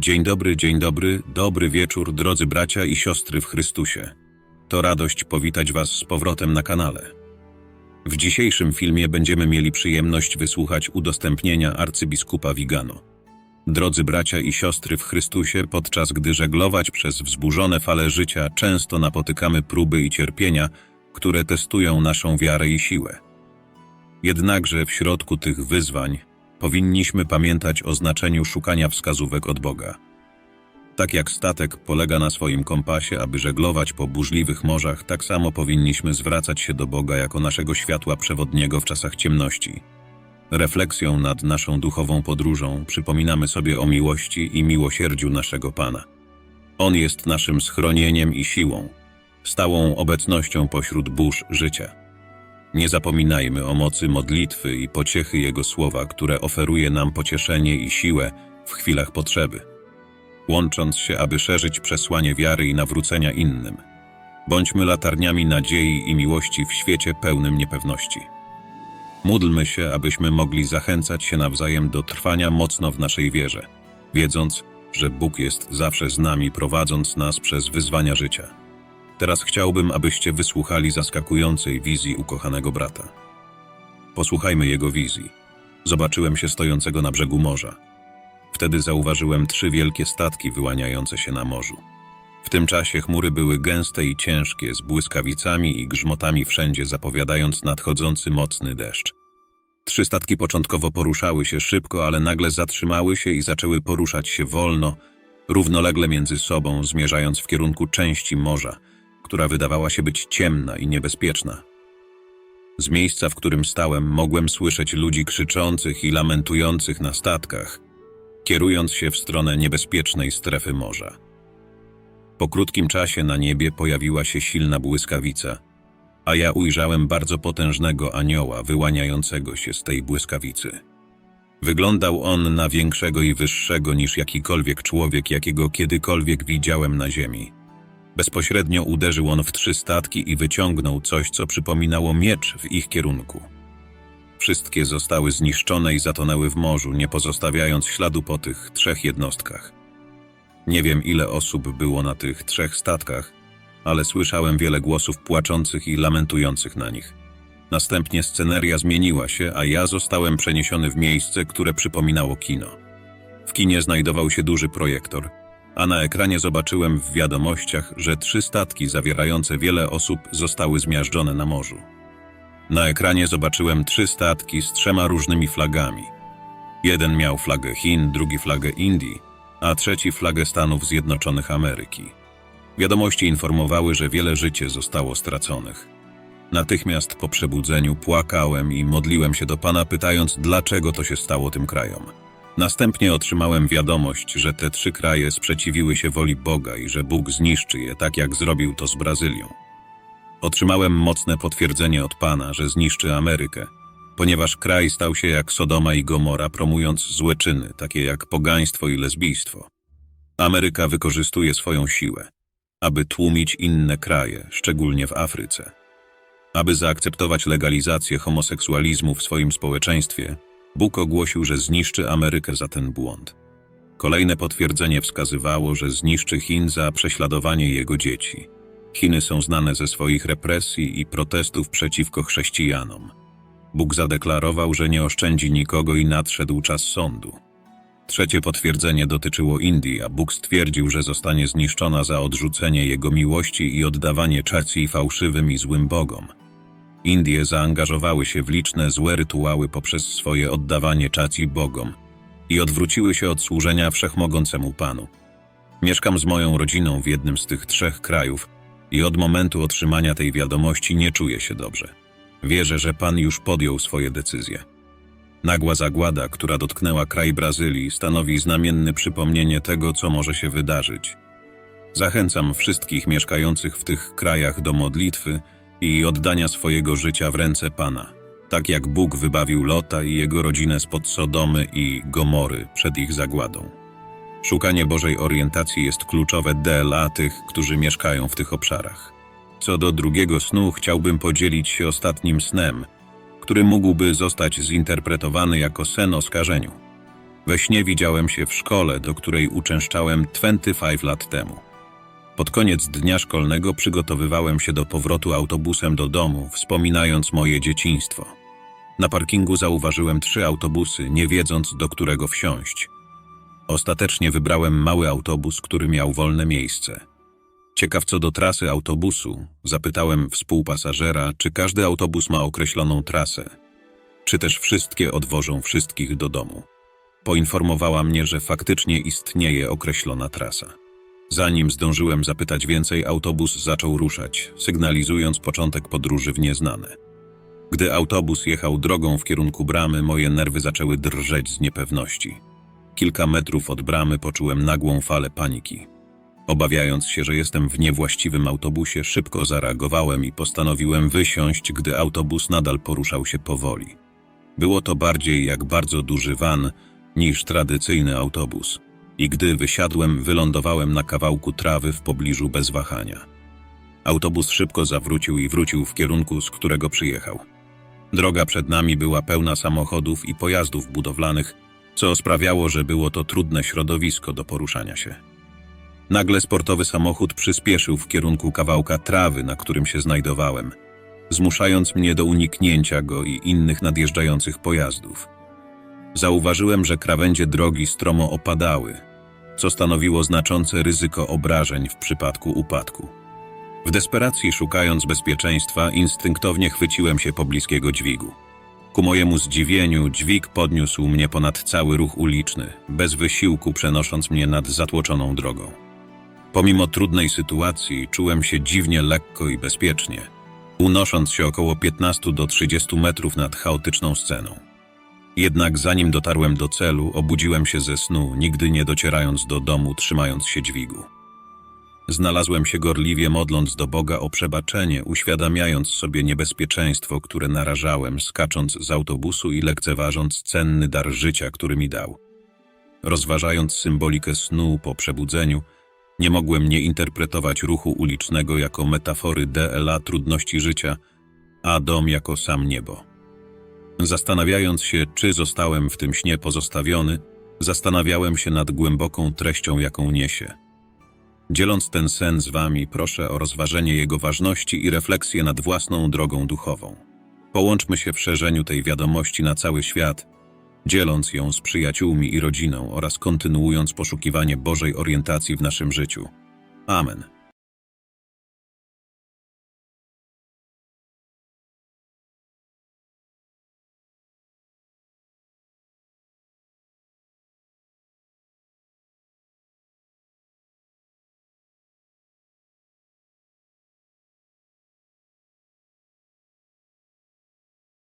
Dzień dobry, dzień dobry, dobry wieczór, drodzy bracia i siostry w Chrystusie. To radość powitać Was z powrotem na kanale. W dzisiejszym filmie będziemy mieli przyjemność wysłuchać udostępnienia arcybiskupa Vigano. Drodzy bracia i siostry w Chrystusie, podczas gdy żeglować przez wzburzone fale życia często napotykamy próby i cierpienia, które testują naszą wiarę i siłę. Jednakże w środku tych wyzwań powinniśmy pamiętać o znaczeniu szukania wskazówek od Boga. Tak jak statek polega na swoim kompasie, aby żeglować po burzliwych morzach, tak samo powinniśmy zwracać się do Boga jako naszego światła przewodniego w czasach ciemności. Refleksją nad naszą duchową podróżą przypominamy sobie o miłości i miłosierdziu naszego Pana. On jest naszym schronieniem i siłą, stałą obecnością pośród burz życia. Nie zapominajmy o mocy modlitwy i pociechy Jego słowa, które oferuje nam pocieszenie i siłę w chwilach potrzeby, łącząc się, aby szerzyć przesłanie wiary i nawrócenia innym. Bądźmy latarniami nadziei i miłości w świecie pełnym niepewności. Módlmy się, abyśmy mogli zachęcać się nawzajem do trwania mocno w naszej wierze, wiedząc, że Bóg jest zawsze z nami, prowadząc nas przez wyzwania życia. Teraz chciałbym, abyście wysłuchali zaskakującej wizji ukochanego brata. Posłuchajmy jego wizji. Zobaczyłem się stojącego na brzegu morza. Wtedy zauważyłem trzy wielkie statki wyłaniające się na morzu. W tym czasie chmury były gęste i ciężkie, z błyskawicami i grzmotami wszędzie, zapowiadając nadchodzący mocny deszcz. Trzy statki początkowo poruszały się szybko, ale nagle zatrzymały się i zaczęły poruszać się wolno, równolegle między sobą, zmierzając w kierunku części morza, która wydawała się być ciemna i niebezpieczna. Z miejsca, w którym stałem, mogłem słyszeć ludzi krzyczących i lamentujących na statkach, kierując się w stronę niebezpiecznej strefy morza. Po krótkim czasie na niebie pojawiła się silna błyskawica, a ja ujrzałem bardzo potężnego anioła wyłaniającego się z tej błyskawicy. Wyglądał on na większego i wyższego niż jakikolwiek człowiek, jakiego kiedykolwiek widziałem na ziemi. Bezpośrednio uderzył on w trzy statki i wyciągnął coś, co przypominało miecz w ich kierunku. Wszystkie zostały zniszczone i zatonęły w morzu, nie pozostawiając śladu po tych trzech jednostkach. Nie wiem, ile osób było na tych trzech statkach, ale słyszałem wiele głosów płaczących i lamentujących na nich. Następnie sceneria zmieniła się, a ja zostałem przeniesiony w miejsce, które przypominało kino. W kinie znajdował się duży projektor, a na ekranie zobaczyłem w wiadomościach, że trzy statki zawierające wiele osób zostały zmiażdżone na morzu. Na ekranie zobaczyłem trzy statki z trzema różnymi flagami. Jeden miał flagę Chin, drugi flagę Indii, a trzeci flagę Stanów Zjednoczonych Ameryki. Wiadomości informowały, że wiele życie zostało straconych. Natychmiast po przebudzeniu płakałem i modliłem się do Pana, pytając, dlaczego to się stało tym krajom. Następnie otrzymałem wiadomość, że te trzy kraje sprzeciwiły się woli Boga i że Bóg zniszczy je, tak jak zrobił to z Brazylią. Otrzymałem mocne potwierdzenie od Pana, że zniszczy Amerykę, ponieważ kraj stał się jak Sodoma i Gomora, promując złe czyny, takie jak pogaństwo i lesbijstwo. Ameryka wykorzystuje swoją siłę, aby tłumić inne kraje, szczególnie w Afryce. Aby zaakceptować legalizację homoseksualizmu w swoim społeczeństwie, Bóg ogłosił, że zniszczy Amerykę za ten błąd. Kolejne potwierdzenie wskazywało, że zniszczy Chin za prześladowanie jego dzieci. Chiny są znane ze swoich represji i protestów przeciwko chrześcijanom. Bóg zadeklarował, że nie oszczędzi nikogo i nadszedł czas sądu. Trzecie potwierdzenie dotyczyło Indii, a Bóg stwierdził, że zostanie zniszczona za odrzucenie jego miłości i oddawanie czaci fałszywym i złym bogom. Indie zaangażowały się w liczne złe rytuały poprzez swoje oddawanie czaci bogom i odwróciły się od służenia wszechmogącemu Panu. Mieszkam z moją rodziną w jednym z tych trzech krajów i od momentu otrzymania tej wiadomości nie czuję się dobrze. Wierzę, że Pan już podjął swoje decyzje. Nagła zagłada, która dotknęła kraj Brazylii, stanowi znamienne przypomnienie tego, co może się wydarzyć. Zachęcam wszystkich mieszkających w tych krajach do modlitwy i oddania swojego życia w ręce Pana, tak jak Bóg wybawił Lota i jego rodzinę spod Sodomy i Gomory przed ich zagładą. Szukanie Bożej orientacji jest kluczowe dla tych, którzy mieszkają w tych obszarach. Co do drugiego snu, chciałbym podzielić się ostatnim snem, który mógłby zostać zinterpretowany jako sen o skażeniu. We śnie widziałem się w szkole, do której uczęszczałem 25 lat temu. Pod koniec dnia szkolnego przygotowywałem się do powrotu autobusem do domu, wspominając moje dzieciństwo. Na parkingu zauważyłem trzy autobusy, nie wiedząc do którego wsiąść. Ostatecznie wybrałem mały autobus, który miał wolne miejsce. Ciekaw co do trasy autobusu, zapytałem współpasażera, czy każdy autobus ma określoną trasę, czy też wszystkie odwożą wszystkich do domu. Poinformowała mnie, że faktycznie istnieje określona trasa. Zanim zdążyłem zapytać więcej, autobus zaczął ruszać, sygnalizując początek podróży w nieznane. Gdy autobus jechał drogą w kierunku bramy, moje nerwy zaczęły drżeć z niepewności. Kilka metrów od bramy poczułem nagłą falę paniki. Obawiając się, że jestem w niewłaściwym autobusie, szybko zareagowałem i postanowiłem wysiąść, gdy autobus nadal poruszał się powoli. Było to bardziej jak bardzo duży van niż tradycyjny autobus. I gdy wysiadłem, wylądowałem na kawałku trawy w pobliżu bez wahania. Autobus szybko zawrócił i wrócił w kierunku, z którego przyjechał. Droga przed nami była pełna samochodów i pojazdów budowlanych, co sprawiało, że było to trudne środowisko do poruszania się. Nagle sportowy samochód przyspieszył w kierunku kawałka trawy, na którym się znajdowałem, zmuszając mnie do uniknięcia go i innych nadjeżdżających pojazdów. Zauważyłem, że krawędzie drogi stromo opadały, co stanowiło znaczące ryzyko obrażeń w przypadku upadku. W desperacji szukając bezpieczeństwa, instynktownie chwyciłem się pobliskiego dźwigu. Ku mojemu zdziwieniu, dźwig podniósł mnie ponad cały ruch uliczny, bez wysiłku przenosząc mnie nad zatłoczoną drogą. Pomimo trudnej sytuacji, czułem się dziwnie lekko i bezpiecznie, unosząc się około 15 do 30 metrów nad chaotyczną sceną. Jednak zanim dotarłem do celu, obudziłem się ze snu, nigdy nie docierając do domu, trzymając się dźwigu. Znalazłem się gorliwie modląc do Boga o przebaczenie, uświadamiając sobie niebezpieczeństwo, które narażałem, skacząc z autobusu i lekceważąc cenny dar życia, który mi dał. Rozważając symbolikę snu po przebudzeniu, nie mogłem nie interpretować ruchu ulicznego jako metafory DLA trudności życia, a dom jako sam niebo. Zastanawiając się, czy zostałem w tym śnie pozostawiony, zastanawiałem się nad głęboką treścią, jaką niesie. Dzieląc ten sen z wami, proszę o rozważenie jego ważności i refleksję nad własną drogą duchową. Połączmy się w szerzeniu tej wiadomości na cały świat, dzieląc ją z przyjaciółmi i rodziną oraz kontynuując poszukiwanie Bożej orientacji w naszym życiu. Amen.